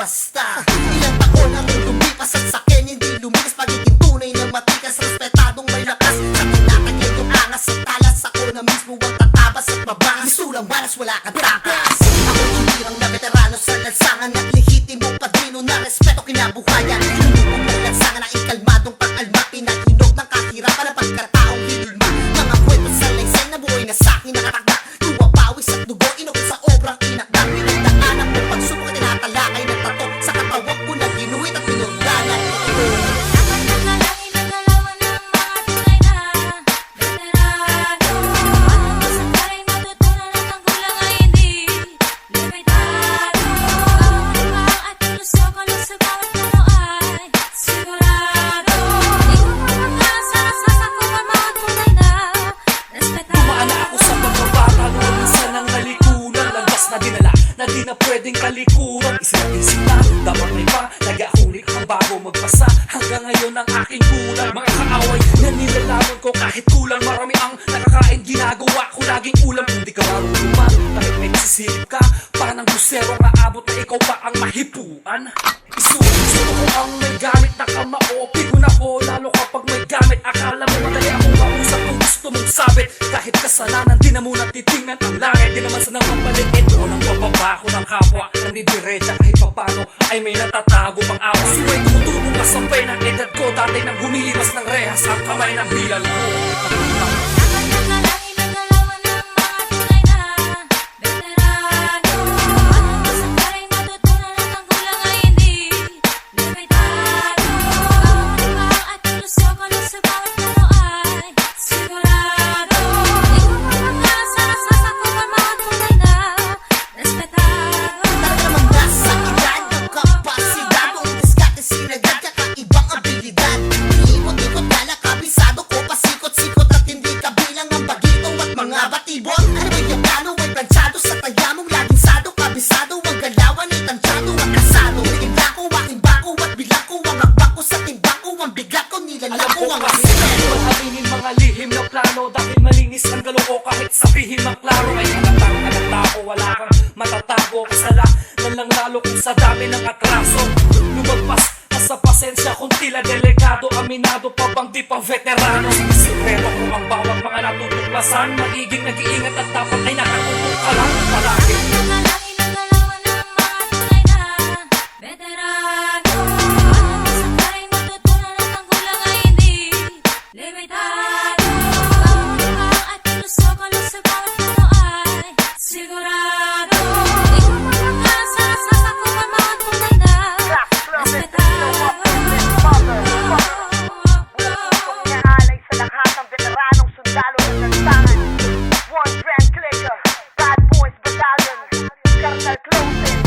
basta. Ilang taon ang lumipas at sa akin hindi lumikas Pagiging tunay na matikas, respetadong may lakas. Sa tinatagyan yung angas at talas Ako na mismo ang tatabas at mabangas Gusto lang balas, wala kang takas. Ako tulirang na veterano sa lansangan At lihitin mong padrino na respeto kinabuhayan. Tinubog ng lansangan na ikalmadong pang-alma Pinakinog ng kahirapan ang pagkataong hinulma Mga kwento sa laysay na buhay na sa'kin nakatakbo na dinala Na di na pwedeng kalikuran Isip-isip na, damang iba Nagahuli ang bago magpasa. Hanggang ngayon ang aking kulang. Mga kaaway na nilalaman ko kahit kulang Marami ang nakakain. Ginagawa ko Laging ulam, hindi ka marunong man Dahil may nagsisilip ka. Parang busero na abot na ikaw pa ang mahipuan. Isusunod ko ang may gusto mong sabit Kahit kasalanan di na muna titingnan ang langit. Di naman sa nang mapalitin o nang bababa ko ng kapwa. Nandidiretsa kahit papano ay may natatago pang awa. Siway tumutulong kasabay ng edad ko. Dati nang humilimas ng rehas ang kamay ng bilal ko maklaro Ay halatang halata ko wala kang matatago. Kasala na lang lalo kung sa dami ng atraso. Lumagpas ka sa pasensya kung tila delikado Aminado pa bang di pa veterano. Sikreto ko ang bawat mga natutuklasan Magiging nag-iingat at dapat ay nakatutok open.